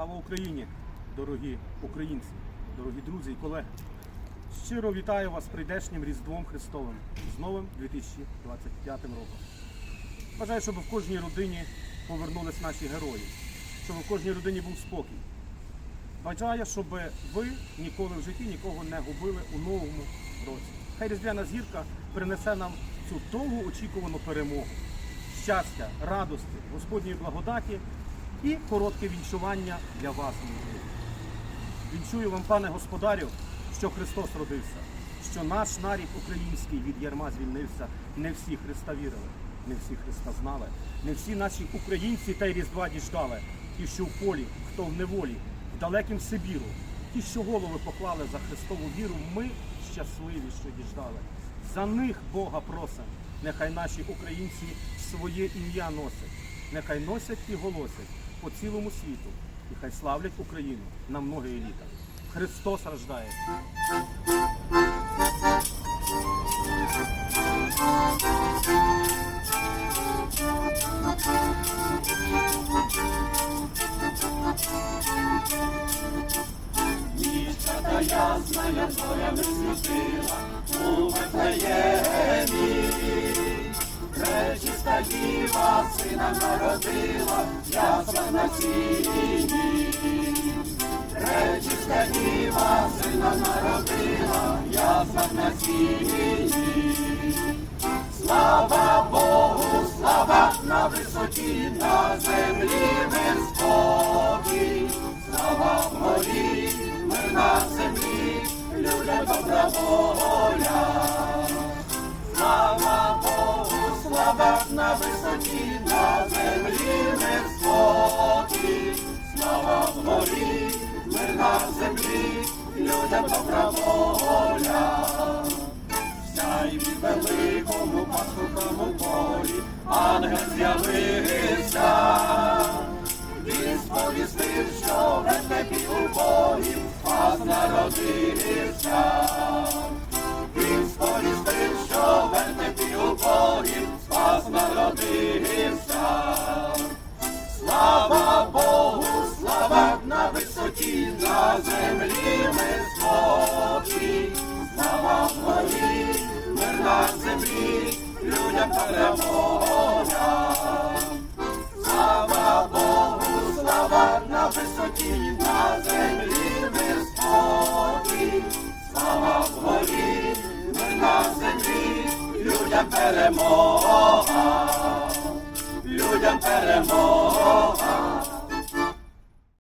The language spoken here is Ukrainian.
Слава Україні, дорогі українці, дорогі друзі і колеги. Щиро вітаю вас з прийдешнім Різдвом Христовим з новим 2025 роком. Бажаю, щоб в кожній родині повернулись наші герої, щоб в кожній родині був спокій. Бажаю, щоб ви ніколи в житті нікого не губили у новому році. Хай Різдвяна зірка принесе нам цю довго очікувану перемогу, щастя, радості, Господньої благодаті і коротке вінчування для вас. Вінчую вам, пане господарю, що Христос родився, що наш нарід український від ярма звільнився. Не всі Христа вірили, не всі Христа знали, не всі наші українці та й різдва діждали. Ті, що в полі, хто в неволі, в далекім Сибіру, ті, що голови поклали за Христову віру, ми щасливі, що діждали. За них Бога просим. Нехай наші українці своє ім'я носять, нехай носять і голосять по цілому світу, і хай славлять Україну на многі літа. Христос рождає. Та ясна зорями світила діва сина народила, ясла на сіні. Речиська діва сина народила, ясла на сіні. Слава Богу, слава на висоті, на землі на на землі мир спокій. Слава горі, мир на землі, людям добра воля. Сяй від великому висоті, на землі мир спокій. Слава горі, мир на землі, людям перемога. Слава Богу, слава на висоті, на землі мир спокій. Слава горі, мир на землі, людям перемога. Людям перемога.